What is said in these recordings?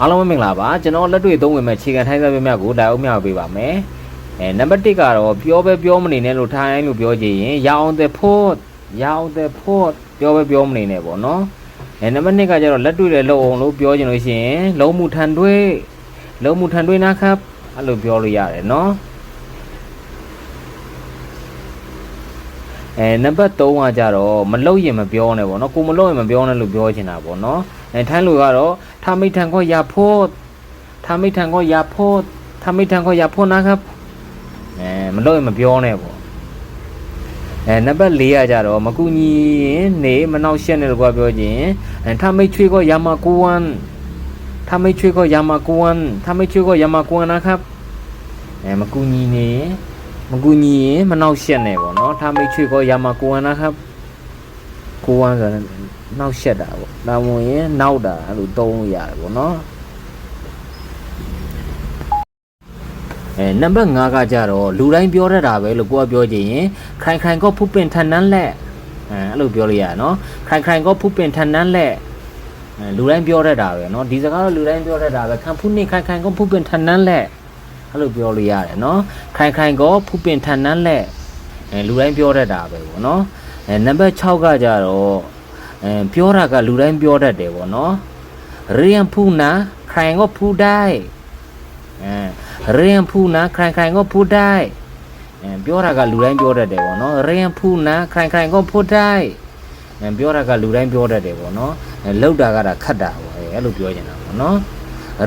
အားလုံးပဲမင်္ဂလာပါကျွန်တော်လက်တွေ့သုံးဝင်မဲ့ခြေခံထိုင်းစားပြမြတ်ကိုဒါအုပ်မြောက်ပေးပါမယ်အဲနံပါတ်1ကတော့ပြောပဲပြောမနေနဲ့လို့ထိုင်းလို့ပြောကြရင်ရအောင်တဲ့ဖို့ရအောင်တဲ့ဖို့ပြောပဲပြောမနေနဲ့ပေါ့နော်အဲနံပါတ်2ကကျတော့လက်တွေ့လည်းလုံအောင်လို့ပြောချင်လို့ရှိရင်လုံးမှုထန်တွေးလုံးမှုထန်တွေးနာครับအဲ့လိုပြောလို့ရတယ်နော်အဲနံပါတ်3ကကြတော့မလုတ်ရင်မပြောနဲ့ပေါ့နော်ကိုမလုတ်ရင်မပြောနဲ့လို့ပြောချင်တာပေါ့နော်အဲထိုင်းလူကတော့ ถ้าไม่ทันก็อย่าพูดถ้าไม่ทันก็อย่าพูดถ้าไม่ทันก็อย่าพูดนะครับအဲမလုတ်ရင်မပြောနဲ့ပေါ့အဲနံပါတ်4ကကြတော့မကူညီရင်နေမနှောက်ရှက်နဲ့လို့ကပြောခြင်းအဲถ้าไม่ช่วยก็อย่ามากวนถ้าไม่ช่วยก็อย่ามากวนถ้าไม่ช่วยก็อย่ามากวนนะครับအဲမကူညီနေမကူညီရင်မနှောက်ရှက်နဲ့ပေါ့နော်ถ้าไม่ช่วยก็อย่ามากวนนะครับ กวนဆိုတော့နှောက်ရှက်တာပေါ့ဒါမှမဟုတ်ရင်နောက်တာအဲ့လိုသုံးလို့ရတယ်ပေါ့နော်အဲနံပါတ်5ကကြတော့လူတိုင်းပြောတတ်တာပဲလို့ကိုကပြောချင်ရင်ခိုင်ခိုင်ก็ผู้เป็นทันนั้นแหละအဲအဲ့လိုပြောလို့ရတယ်နော်ခိုင်ခိုင်ก็ผู้เป็นทันนั้นแหละအဲလူတိုင်းပြောတတ်တာပဲเนาะဒီစကားတော့လူတိုင်းပြောတတ်တာပဲခံဖူးနေခိုင်ခိုင်ก็ผู้เป็นทันนั้นแหละအဲ့လိုပြောလို့ရတယ်เนาะခိုင်ခိုင်ก็ผู้เป็นทันนั้นแหละအဲလူတိုင်းပြောတတ်တာပဲပေါ့เนาะ အဲနံပါတ်6ကကြတော့အဲပြောတာကလူတိုင်းပြောတတ်တယ်ပေါ့เนาะเรียนผู้นะใครก็พูดได้အဲเรียนผู้นะใครๆก็พูดได้အဲပြောတာကလူတိုင်းပြောတတ်တယ်ပေါ့เนาะเรียนผู้นะใครๆก็พูดได้အဲပြောတာကလူတိုင်းပြောတတ်တယ်ပေါ့เนาะအဲလောက်တာကတာခတ်တာပေါ့အဲအဲ့လိုပြောနေတာပေါ့เนาะ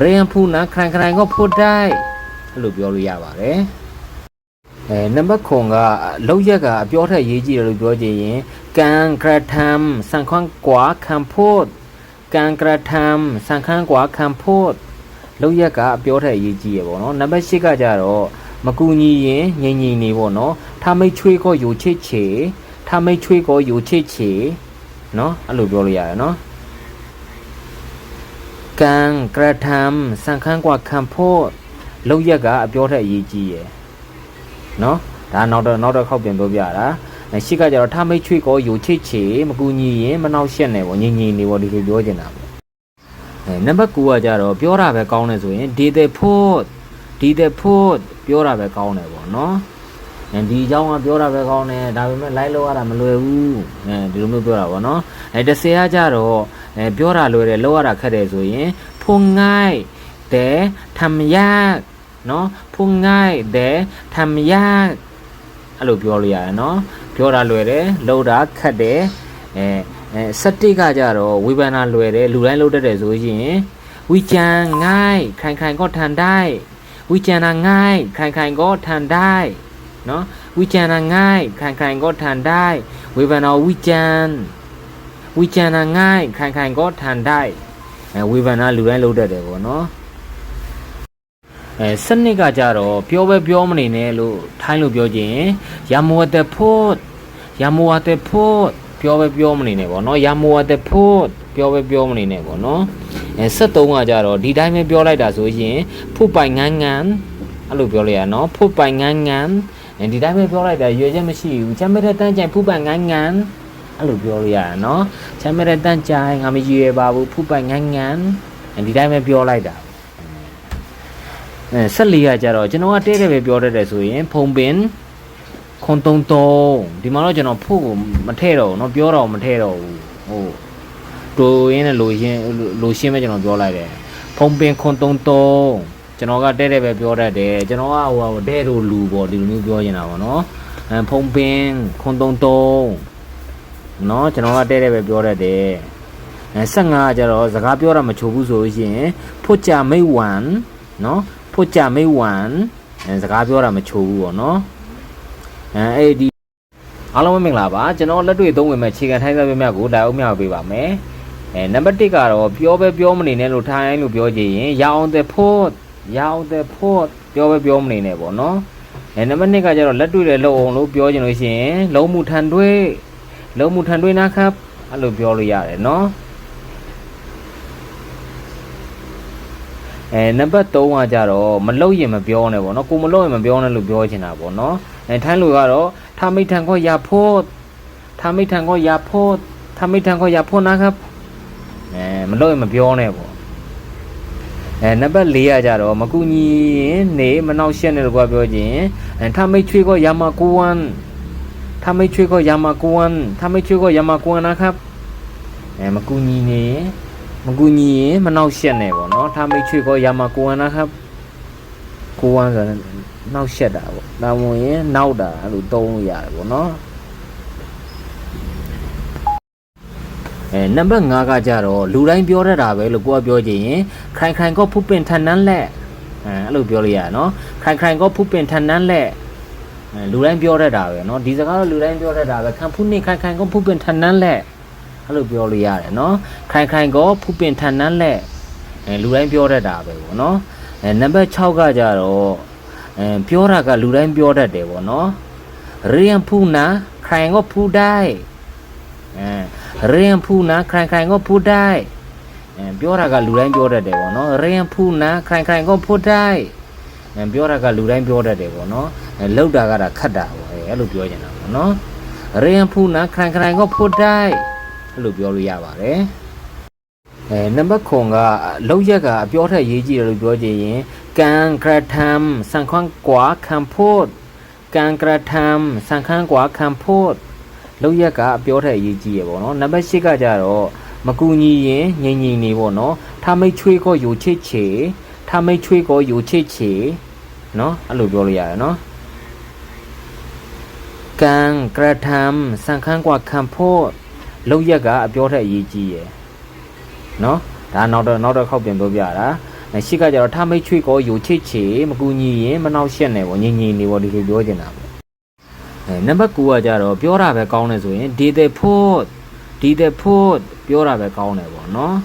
เรียนผู้นะใครๆก็พูดได้အဲ့လိုပြောလို့ရပါတယ် အဲနံပါတ်9ကလောက်ရက်ကပြောထက်ရေးကြည့်တယ်လို့ပြောကြရင်ကန်ကရထမ်စံခွန်ကွာခံဖို့ကန်ကရထမ်စံခန်းကွာခံဖို့လောက်ရက်ကပြောထက်ရေးကြည့်ရပေါ့နော်နံပါတ်10ကကြတော့မကူညီရင်ငြိမ်ငြိမ်နေပေါ့နော်ထာမိတ်ချွေးကောယူချစ်ချေထာမိတ်ချွေးကောယူချစ်ချေနော်အဲ့လိုပြောလို့ရတယ်နော်ကံကရထမ်စံခန်းကွာခံဖို့လောက်ရက်ကပြောထက်ရေးကြည့်ရ နော်ဒါနောက်တော့နောက်တော့ခောက်ပြန်ပြောပြတာရှိကကြတော့ထမိတ်ချွေကောယိုချစ်ချေမကူညီရင်မနှောက်ရှက်နဲ့ပေါ့ညင်ညင်နေပေါ့ဒီလိုပြောချင်တာပေါ့အဲနံပါတ်9ကကြတော့ပြောတာပဲကောင်းတယ်ဆိုရင်ဒေသဖို့ဒီတဲ့ဖို့ပြောတာပဲကောင်းတယ်ပေါ့နော်အဲဒီအကြောင်းကပြောတာပဲကောင်းတယ်ဒါပေမဲ့ live လောက်ရတာမလွယ်ဘူးအဲဒီလိုမျိုးပြောတာပေါ့နော်အဲတဆယ်ကကြတော့အဲပြောတာလွယ်တယ်လောက်ရတာခက်တယ်ဆိုရင်ဖုန်ငိုက်တဲ့ထမရက် เนาะဖုန်ငိုင်းတဲ့ทำยากအဲ့လိုပြောလို့ရတယ်เนาะပြောတာလွယ်တယ်လောက်တာခက်တယ်အဲ အဲစတိကကြတော့ဝေဖန်တာလွယ်တယ်လူတိုင်းလုပ်တတ်တယ်ဆိုရင်ဝီကြံง่ายခိုင်ခိုင်ก็ทานได้ဝီကြံတာง่ายခိုင်ခိုင်ก็ทานได้เนาะဝီကြံတာง่ายခိုင်ခိုင်ก็ทานได้ဝေဖန်တာဝီကြံဝီကြံတာง่ายခိုင်ခိုင်ก็ทานได้အဲဝေဖန်တာလူတိုင်းလုပ်တတ်တယ်ပေါ့နော် အဲစနစ်ကကြတော့ပြောပဲပြောမနေနဲ့လို့ထိုင်းလို့ပြောခြင်းရမဝတ်တဲ့ဖို့ရမဝတ်တဲ့ဖို့ပြောပဲပြောမနေနဲ့ပေါ့နော်ရမဝတ်တဲ့ဖို့ပြောပဲပြောမနေနဲ့ပေါ့နော်အဲ73ကကြတော့ဒီတိုင်းပဲပြောလိုက်တာဆိုရင်ဖုတ်ပိုင်ငန်းငန်းအဲ့လိုပြောလိုက်ရနော်ဖုတ်ပိုင်ငန်းငန်းအဲဒီတိုင်းပဲပြောလိုက်တာရွေချက်မရှိဘူးချမ်းမတဲ့တန်းကြိုင်ဖုတ်ပိုင်ငန်းငန်းအဲ့လိုပြောလို့ရတာနော်ချမ်းမတဲ့တန်းကြိုင်ငါမရွေပါဘူးဖုတ်ပိုင်ငန်းငန်းအဲဒီတိုင်းပဲပြောလိုက်တာ အဲဆက်လေးကကြတော့ကျွန်တော်ကတဲတဲ့ပဲပြောတတ်တယ်ဆိုရင်ဖုံပင်ခွန်တုံတုံဒီမှာတော့ကျွန်တော်ဖို့ကိုမထည့်တော့ဘူးเนาะပြောတော့မထည့်တော့ဘူးဟိုတိုးရင်းနဲ့လိုရင်းလိုရှင်းပဲကျွန်တော်ပြောလိုက်တယ်ဖုံပင်ခွန်တုံတုံကျွန်တော်ကတဲတဲ့ပဲပြောတတ်တယ်ကျွန်တော်ကဟိုတဲတို့လူပေါ့ဒီလိုမျိုးပြောနေတာပေါ့เนาะအဲဖုံပင်ခွန်တုံတုံเนาะကျွန်တော်ကတဲတဲ့ပဲပြောတတ်တယ်အဲ15ကကြတော့စကားပြောတာမချိုဘူးဆိုလို့ရှိရင်ဖွတ်ကြမိတ်ဝမ်เนาะ ပို့ကြမေးဝမ်စကားပြောတာမချိုးဘူးပေါ့နော်အဲအဲ့ဒီအားလုံးမင်္ဂလာပါကျွန်တော်လက်တွေ့သုံးဝင်မဲ့ခြေခံထိုင်းစားပြမြကိုဒါအုပ်မြောက်ပေးပါမယ်အဲနံပါတ်1ကတော့ပြောပဲပြောမနေနဲ့လို့ထိုင်းလို့ပြောကြည့်ရင်ရအောင်တဲ့ဖို့ရအောင်တဲ့ဖို့ပြောပဲပြောမနေနဲ့ပေါ့နော်အဲနံပါတ်2ကကျတော့လက်တွေ့လည်းလုံအောင်လို့ပြောချင်လို့ရှိရင်လုံးမှုထန်တွေးလုံးမှုထန်တွေးနာခပ်အဲ့လိုပြောလို့ရတယ်နော် အဲနံပါတ်3ကကြတော့မလုတ်ရင်မပြောနဲ့ပေါ့နော်ကိုမလုတ်ရင်မပြောနဲ့လို့ပြောချင်တာပေါ့နော်အဲထိုင်းလူကတော့ထာမိတ်ထန်ခေါ်ရဖို့ထာမိတ်ထန်ခေါ်ရဖို့ထာမိတ်ထန်ခေါ်ရဖို့နာครับအဲမလုတ်ရင်မပြောနဲ့ပေါ့ အဲနံပါတ်4ကကြတော့မကူညီရင်နေမနှောက်ရှက်နဲ့လို့ကွာပြောခြင်းအဲထမိတ်ချွေးကိုယာမကူဝမ်ထမိတ်ချွေးကိုယာမကူဝမ်ထမိတ်ချွေးကိုယာမကူဝမ်นะครับအဲမကူညီနေ မကူညီရင်မနှောက်ရှက်နဲ့ပေါ့နော်ထမိတ်ချွေးကိုယာမကူဝမ်นะครับကူဝမ်ဆိုတော့နှောက်ရှက်တာပေါ့ဒါမှမဟုတ်ရင်နောက်တာအဲ့လိုသုံးလို့ရတယ်ပေါ့နော် အဲနံပါတ်5ကကြတော့လူတိုင်းပြောတတ်တာပဲလို့ကိုကပြောချင်ရင်ခိုင်ခိုင်ก็ဖုပင်ထန်နန်းလက်အဲအဲ့လိုပြောလို့ရနော်ခိုင်ခိုင်ก็ဖုပင်ထန်နန်းလက်အဲလူတိုင်းပြောတတ်တာပဲเนาะဒီစကားတော့လူတိုင်းပြောတတ်တာပဲခံဖုနေခိုင်ခိုင်ก็ဖုပင်ထန်နန်းလက် အဲ့လိုပြောလို့ရတယ်เนาะခိုင်ခိုင်ก็ဖုပင်ထန်နန်းလက်အဲလူတိုင်းပြောတတ်တာပဲပေါ့เนาะအဲနံပါတ်6ကကြတော့အဲပြောတာကလူတိုင်းပြောတတ်တယ်ပေါ့เนาะเรียนพูนะใครก็พูดได้အဲ เรียนผู้นะใครๆก็พูดได้အဲပြောတာကလူတိုင်းပြောတတ်တယ်ပေါ့နော်เรียนผู้นะใครๆก็พูดได้အဲပြောတာကလူတိုင်းပြောတတ်တယ်ပေါ့နော်အဲလောက်တာကတာခတ်တာပေါ့အဲအဲ့လိုပြောနေတာပေါ့နော်เรียนผู้นะใครๆก็พูดได้ အဲ့လိုပြောလို့ရပါတယ်အဲနံပါတ်9ကလောက်ရက်ကအပြောထက်ရေးကြည့်တယ်လို့ပြောချင်ရင်ကံกระทำสังขังกว่าคำพูดการกระทำสังขังกว่าคำพูด လောက်ရက်ကအပြောထက်အရေးကြီးရပေါ့နော်နံပါတ်၈ကကြတော့မကူညီရင်ငြိမ်ငြိမ်နေပေါ့နော်ထားမိတ်ချွေးကိုယူချစ်ချေထားမိတ်ချွေးကိုယူချစ်ချေနော်အဲ့လိုပြောလို့ရတယ်နော်ကံกระทำစံခန်းกว่าคำพูด လောက်ရက်ကအပြောထက်အရေးကြီးရယ်နော်ဒါနောက်တော့နောက်တော့ခောက်ပြန်ပြောပြတာရှိကကြတော့ထမိတ်ချွေကောယူချစ်ချေမကူညီရင်မနှောက်ရှက်နဲ့ဗောညင်ညင်နေဗောဒီလိုပြောချင်တာဗောအဲနံပါတ်9ကကြတော့ပြောတာပဲကောင်းတယ်ဆိုရင်ဒီတဲ့ဖို့ဒီတဲ့ဖို့ပြောတာပဲကောင်းတယ်ဗောနော်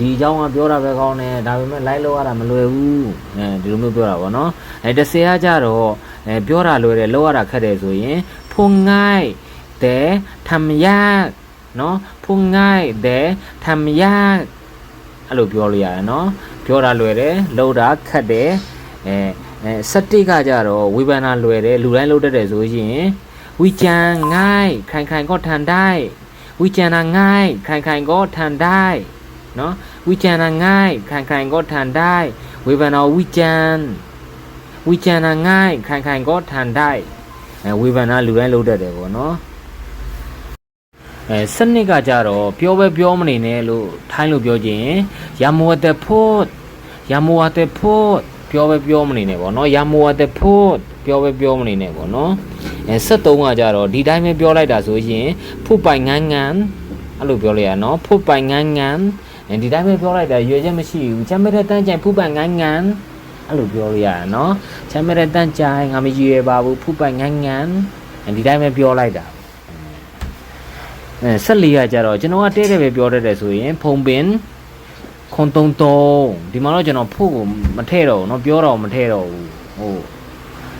ဒီအကြောင်းကပြောတာပဲကောင်းတယ်ဒါပေမဲ့ live လောက်ရတာမလွယ်ဘူးအဲဒီလိုမျိုးပြောတာဗောနော်အဲတစ်ဆယ်ကကြတော့အဲပြောတာလွယ်တယ်လောက်ရတာခက်တယ်ဆိုရင်ဖုန်ငိုက်တဲ့ထမရ เนาะဖုန်ငိုင်းတဲ့ทำยากအဲ့လိုပြောလို့ရတယ်เนาะပြောတာလွယ်တယ်လောက်တာခက်တယ်အဲ အဲစတိကကြတော့ဝေဘာနာလွယ်တယ်လူတိုင်းလုပ်တတ်တယ်ဆိုရင်ဝီကြံငိုင်းခိုင်ခိုင်ก็ทันได้ဝီကြံနာငိုင်းခိုင်ခိုင်ก็ทันได้เนาะဝီကြံနာငိုင်းခိုင်ခိုင်ก็ทันได้ဝေဘာနာဝီကြံဝီကြံနာငိုင်းခိုင်ခိုင်ก็ทันได้အဲဝေဘာနာလူတိုင်းလုပ်တတ်တယ်ပေါ့နော် အဲစနစ်ကကြတော့ပြောပဲပြောမနေနဲ့လို့ထိုင်းလို့ပြောခြင်းရမဝတ်တဲ့ဖို့ရမဝတ်တဲ့ဖို့ပြောပဲပြောမနေနဲ့ပေါ့နော်ရမိုဝတ်တဲ့ဖို့ပြောပဲပြောမနေနဲ့ပေါ့နော်အဲ73ကကြတော့ဒီတိုင်းပဲပြောလိုက်တာဆိုရင်ဖုတ်ပိုင်ငန်းငန်းအဲ့လိုပြောလိုက်ရနော်ဖုတ်ပိုင်ငန်းငန်းအဲဒီတိုင်းပဲပြောလိုက်တာရွေချက်မရှိဘူးချမ်းမတဲ့တန်းကြိုင်ဖုတ်ပိုင်ငန်းငန်းအဲ့လိုပြောလို့ရရနော်ချမ်းမတဲ့တန်းကြိုင်ငါမရွေပါဘူးဖုတ်ပိုင်ငန်းငန်းအဲဒီတိုင်းပဲပြောလိုက်တာ အဲဆက်လေးကကြတော့ကျွန်တော်ကတဲတဲ့ပဲပြောတတ်တယ်ဆိုရင်ဖုံပင်ခွန်တုံတုံဒီမှာတော့ကျွန်တော်ဖို့ကိုမထည့်တော့ဘူးเนาะပြောတော့မထည့်တော့ဘူးဟို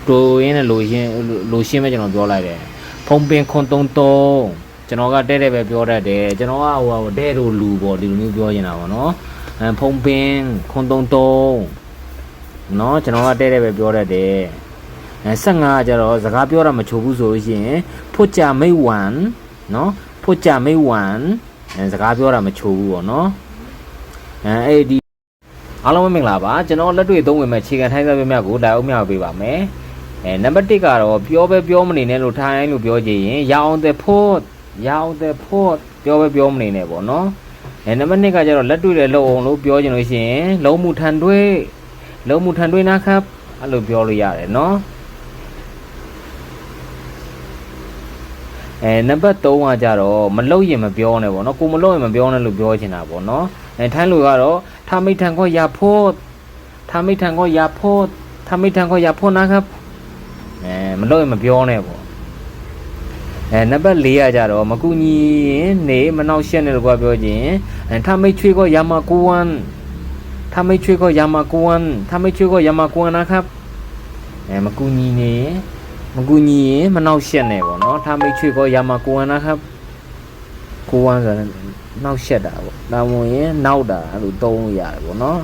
တိုးရင်းနဲ့လိုရှင်းလိုရှင်းပဲကျွန်တော်ပြောလိုက်တယ်ဖုံပင်ခွန်တုံတုံကျွန်တော်ကတဲတဲ့ပဲပြောတတ်တယ်ကျွန်တော်ကဟိုဒဲတို့လူပေါ့ဒီလိုမျိုးပြောနေတာပေါ့เนาะအဲဖုံပင်ခွန်တုံတုံเนาะကျွန်တော်ကတဲတဲ့ပဲပြောတတ်တယ်အဲ15ကကျတော့စကားပြောတာမချိုဘူးဆိုလို့ရှိရင်ဖွတ်ကြမိတ်ဝမ်เนาะ ဖွကြမေဝံစကားပြောတာမချိုးဘူးပေါ့နော်အဲအဲ့ဒီအားလုံးမင်္ဂလာပါကျွန်တော်လက်တွေ့သုံးဝင်မဲ့ခြေခံထိုင်းစားပြများကိုလာအောင်မျှပေးပါမယ်အဲနံပါတ်1ကတော့ပြောပဲပြောမနေနဲ့လို့ထိုင်းလို့ပြောကြည့်ရင်ရအောင်တဲ့ဖို့ရအောင်တဲ့ဖို့ပြောပဲပြောမနေနဲ့ပေါ့နော်အဲနံပါတ်2ကကျတော့လက်တွေ့လည်းလုံအောင်လို့ပြောချင်လို့ရှိရင်လုံးမှုထန်တွေးလုံးမှုထန်တွေးနာခပ်အဲ့လိုပြောလို့ရတယ်နော် အဲနံပါတ်3ကကြတော့မလုံရင်မပြောနဲ့ပေါ့နော်ကိုမလုံရင်မပြောနဲ့လို့ပြောချင်တာပေါ့နော်အဲထိုင်းလူကတော့ถ้าไม่ทันก็อย่าพูดถ้าไม่ทันก็อย่าพูดถ้าไม่ทันก็อย่าพูดนะครับအဲမလို့ရင်မပြောနဲ့ပေါ့အဲနံပါတ်4ကကြတော့မကူညီရင်နေမနှောက်ရှက်နဲ့လို့ကပြောခြင်းအဲถ้าไม่ช่วยก็อย่ามากวนถ้าไม่ช่วยก็อย่ามากวนถ้าไม่ช่วยก็อย่ามากวนนะครับအဲမကူညီနေ မကူညီရင်မနှောက်ရှက်နဲ့ပေါ့နော်ถ้าไม่ช่วยก็อย่ามากวนนะครับကိုဝမ်းဆိုတော့နှောက်ရှက်တာပေါ့ဒါမှမဟုတ်ရင်နောက်တာအဲ့လိုသုံးလို့ရတယ်ပေါ့နော်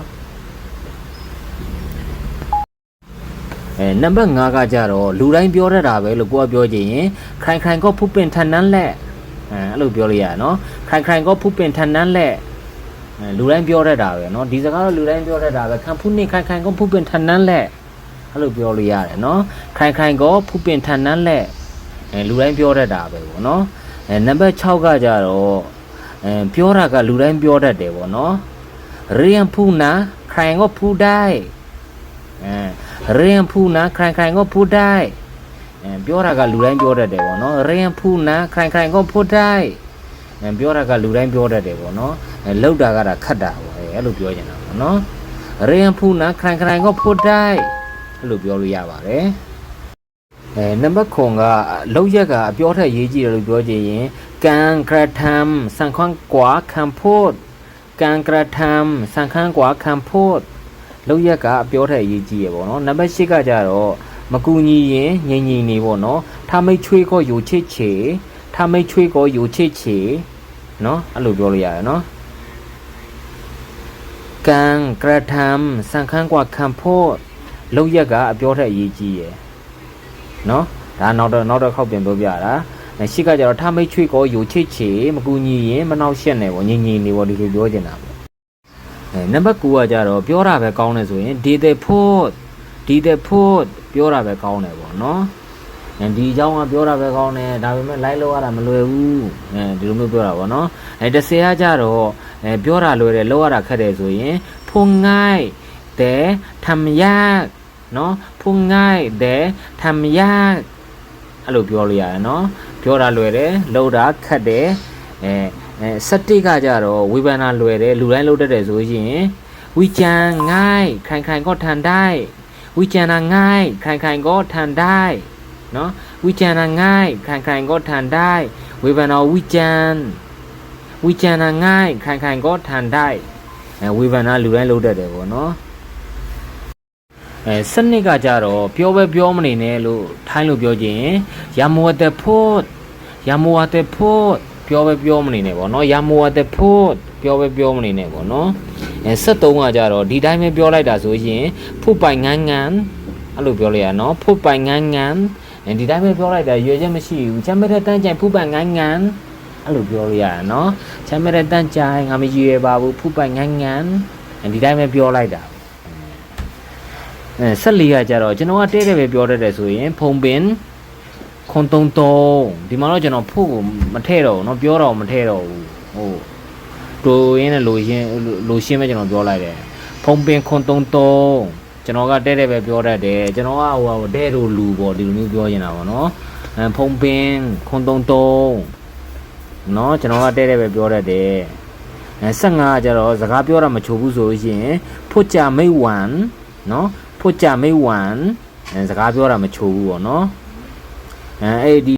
အဲနံပါတ်5ကကြတော့လူတိုင်းပြောတတ်တာပဲလို့ကိုကပြောချင်ရင်ခိုင်ခိုင်ก็ဖုပင်ထန်နန်းလက်အဲအဲ့လိုပြောလို့ရတယ်နော်ခိုင်ခိုင်ก็ဖုပင်ထန်နန်းလက်အဲ အဲလူတိုင်းပြောတတ်တာပဲเนาะဒီစကားတော့လူတိုင်းပြောတတ်တာပဲခံဖုနေခိုင်ခိုင်ကိုဖုပင်ထန်နန်းလက် အဲ့လိုပြောလို့ရတယ်เนาะခိုင်ခိုင်ကိုဖုပင်ထန်နန်းလက်အဲလူတိုင်းပြောတတ်တာပဲပေါ့เนาะအဲနံပါတ်6ကကြတော့အဲပြောတာကလူတိုင်းပြောတတ်တယ်ပေါ့เนาะเรียนพูดนะใครก็พูดได้အဲเรียนพูดนะใครๆก็พูดได้အဲပြောတာကလူတိုင်းပြောတတ်တယ်ပေါ့เนาะเรียนพูดนะใครๆก็พูดได้အဲပြောတာကလူတိုင်းပြောတတ်တယ်ပေါ့เนาะအဲလောက်တာကတာခတ်တာပေါ့အဲအဲ့လိုပြောနေတာပေါ့เนาะเรียนพูดนะใครๆก็พูดได้ အဲ့လိုပြောလို့ရပါတယ်အဲနံပါတ်9ကလောက်ရက်ကအပြောထက်ရေးကြည့်တယ်လို့ပြောချင်ရင်ကံกระทำสังขังกว่าคำพูดการกระทำสังขังกว่าคำพูด လောက်ရက်ကအပြောထက်အရေးကြီးရပေါ့နော်နံပါတ်၈ကကြတော့မကူညီရင်ငြိမ်ငြိမ်နေပေါ့နော်ထားမိတ်ချွေးကိုယူချစ်ချေထားမိတ်ချွေးကိုယူချစ်ချေနော်အဲ့လိုပြောလို့ရတယ်နော်ကံกระทำစံခန်းกว่าคำพูด လောက်ရက်ကအပြောထက်အရေးကြီးရယ်နော်ဒါနောက်တော့နောက်တော့ခောက်ပြန်ပြောပြတာအဲရှစ်ကကြတော့ထားမိတ်ချွေးကိုယူချစ်ချေမကူညီရင်မနှောက်ရှက်နဲ့ပေါ့ငြိမ်ငြိမ်နေပေါ့ဒီလိုပြောချင်တာပေါ့အဲနံပါတ်9ကကြတော့ပြောတာပဲကောင်းတယ်ဆိုရင် di the food di the food ပြောတာပဲကောင်းတယ်ပေါ့နော်အဲဒီအကြောင်းကပြောတာပဲကောင်းတယ်ဒါပေမဲ့ live လောက်ရတာမလွယ်ဘူးအဲဒီလိုမျိုးပြောတာပေါ့နော်အဲတစ်ဆယ်ကကြတော့အဲပြောတာလွယ်တယ်လောက်ရတာခက်တယ်ဆိုရင်ဖုန်ငိုင်းတဲ့ท ำยากနော်ဖုန်ငိုင်းတဲ့ทำยากအဲ့လိုပြောလို့ရတယ်နော်ပြောတာလွယ်တယ်လောက်တာခက်တယ်အဲအဲစတိကကြတော့ဝေဖန်တာလွယ်တယ်လူတိုင်းလုပ်တတ်တယ်ဆိုရင်วิจารณ์ง่ายใครๆก็ทำได้ วิจารณ์ง่ายใครๆก็ทำได้เนาะวิจารณ์ง่ายใครๆก็ทำได้ဝေဖန်တော်วิจารณ์วิจารณ์ง่ายใครๆก็ทำได้အဲဝေဖန်တာလူတိုင်းလုပ်တတ်တယ်ပေါ့နော် အဲစနစ်ကကြတော့ပြောပဲပြောမနေနဲ့လို့ထိုင်းလို့ပြောခြင်းရမဝတ်တဲ့ဖို့ရမဝတ်တဲ့ဖို့ပြောပဲပြောမနေနဲ့ပေါ့နော်ရမဝတ်တဲ့ဖို့ပြောပဲပြောမနေနဲ့ပေါ့နော်အဲ73ကကြတော့ဒီတိုင်းပဲပြောလိုက်တာဆိုရင်ဖုတ်ပိုင်ငန်းငန်းအဲ့လိုပြောလိုက်ရနော်ဖုတ်ပိုင်ငန်းငန်းအဲဒီတိုင်းပဲပြောလိုက်တာရွေချက်မရှိဘူးချမ်းမတဲ့တန်းကြိုင်ဖုတ်ပိုင်ငန်းငန်းအဲ့လိုပြောလို့ရတာနော်ချမ်းမတဲ့တန်းကြိုင်ငါမရွေပါဘူးဖုတ်ပိုင်ငန်းငန်းအဲဒီတိုင်းပဲပြောလိုက်တာ အဲဆက်လီကကြတော့ကျွန်တော်ကတဲတယ်ပဲပြောတတ်တယ်ဆိုရင်ဖုံပင်ခွန်တုံတုံဒီမှာတော့ကျွန်တော်ဖို့ကိုမထည့်တော့ဘူးเนาะပြောတော့မထည့်တော့ဘူးဟိုတိုးရင်းနဲ့လိုရှင်းလိုရှင်းပဲကျွန်တော်ပြောလိုက်တယ်ဖုံပင်ခွန်တုံတုံကျွန်တော်ကတဲတယ်ပဲပြောတတ်တယ်ကျွန်တော်ကဟိုဒဲတို့လူပေါ့ဒီလိုမျိုးပြောနေတာပေါ့နော်အဲဖုံပင်ခွန်တုံတုံเนาะကျွန်တော်ကတဲတယ်ပဲပြောတတ်တယ်အဲ15ကကြတော့စကားပြောတာမချိုဘူးဆိုလို့ရှိရင်ဖွတ်ကြမိတ်ဝမ်เนาะ ဖို့ကြမိတ်ဝမ်အဲစကားပြောတာမချိုးဘူးပေါ့နော်အဲအဲ့ဒီ